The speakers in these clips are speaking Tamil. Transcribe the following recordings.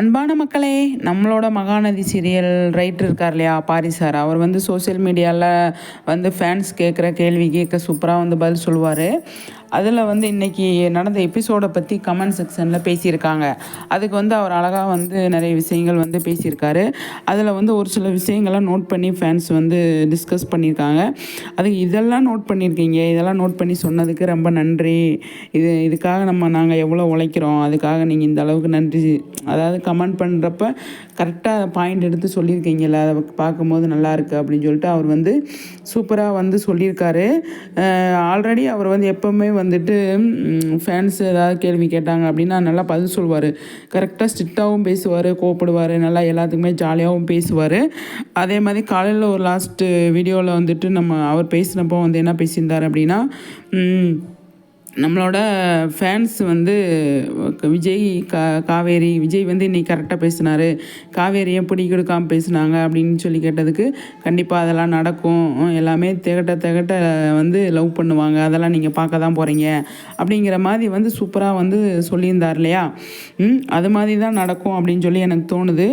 அன்பான மக்களே நம்மளோட மகாநதி சீரியல் ரைட்டர் இருக்கார் இல்லையா பாரி சார் அவர் வந்து சோஷியல் மீடியாவில் வந்து ஃபேன்ஸ் கேட்குற கேள்வி கேட்க சூப்பராக வந்து பதில் சொல்லுவார். அதில் வந்து இன்றைக்கி நடந்த எபிசோடை பற்றி கமெண்ட் செக்ஷனில் பேசியிருக்காங்க. அதுக்கு வந்து அவர் அழகாக வந்து நிறைய விஷயங்கள் வந்து பேசியிருக்காரு. அதில் வந்து ஒரு சில விஷயங்கள்லாம் நோட் பண்ணி ஃபேன்ஸ் வந்து டிஸ்கஸ் பண்ணியிருக்காங்க. அதுக்கு இதெல்லாம் நோட் பண்ணியிருக்கீங்க. இதெல்லாம் நோட் பண்ணி சொன்னதுக்கு ரொம்ப நன்றி. இது இதுக்காக நம்ம நாங்கள் எவ்வளோ உழைக்கிறோம். அதுக்காக நீங்கள் இந்த அளவுக்கு நன்றி. அதாவது கமெண்ட் பண்ணுறப்ப கரெக்டாக பாயிண்ட் எடுத்து சொல்லியிருக்கீங்கள அதை பார்க்கும்போது நல்லாயிருக்கு அப்படின்னு சொல்லிட்டு அவர் வந்து சூப்பராக வந்து சொல்லியிருக்காரு. ஆல்ரெடி அவர் வந்து எப்போவுமே வந்துட்டு ஃபேன்ஸ் ஏதாவது கேள்வி கேட்டாங்க அப்படின்னா நல்லா பதில் சொல்லுவார். கரெக்டாக ஸ்ட்ரிக்டாகவும் பேசுவார் கோப்படுவார் நல்லா எல்லாத்துக்குமே ஜாலியாகவும் பேசுவார். அதே மாதிரி காலையில் ஒரு லாஸ்ட்டு வீடியோவில் வந்துட்டு நம்ம அவர் பேசினப்போ வந்து என்ன பேசியிருந்தார் அப்படின்னா நம்மளோட ஃபேன்ஸ் வந்து விஜய் கா காவேரி விஜய் வந்து இன்றைக்கி கரெக்டாக பேசினாரு. காவேரியை பிடி கொடுக்காமல் பேசுனாங்க அப்படின்னு சொல்லி கேட்டதுக்கு கண்டிப்பாக அதெல்லாம் நடக்கும். எல்லாமே திகட்ட திகட்ட வந்து லவ் பண்ணுவாங்க. அதெல்லாம் நீங்கள் பார்க்க தான் போகிறீங்க அப்படிங்கிற மாதிரி வந்து சூப்பராக வந்து சொல்லியிருந்தார் இல்லையா? அது மாதிரி தான் நடக்கும் அப்படின்னு சொல்லி எனக்கு தோணுது.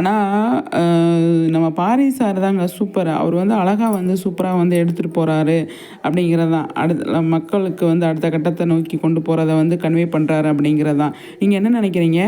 ஆனால் நம்ம பாரி சார் தாங்க சூப்பர் அவர் வந்து அழகாக வந்து சூப்பராக வந்து எடுத்துகிட்டு போகிறாரு அப்படிங்கிறது தான் அடுத்த மக்களுக்கு வந்து அடுத்த கட்டத்தை நோக்கி கொண்டு போகிறத வந்து கன்வே பண்ணுறாரு அப்படிங்கிறது தான் நீங்கள் என்ன நினைக்கிறீங்க?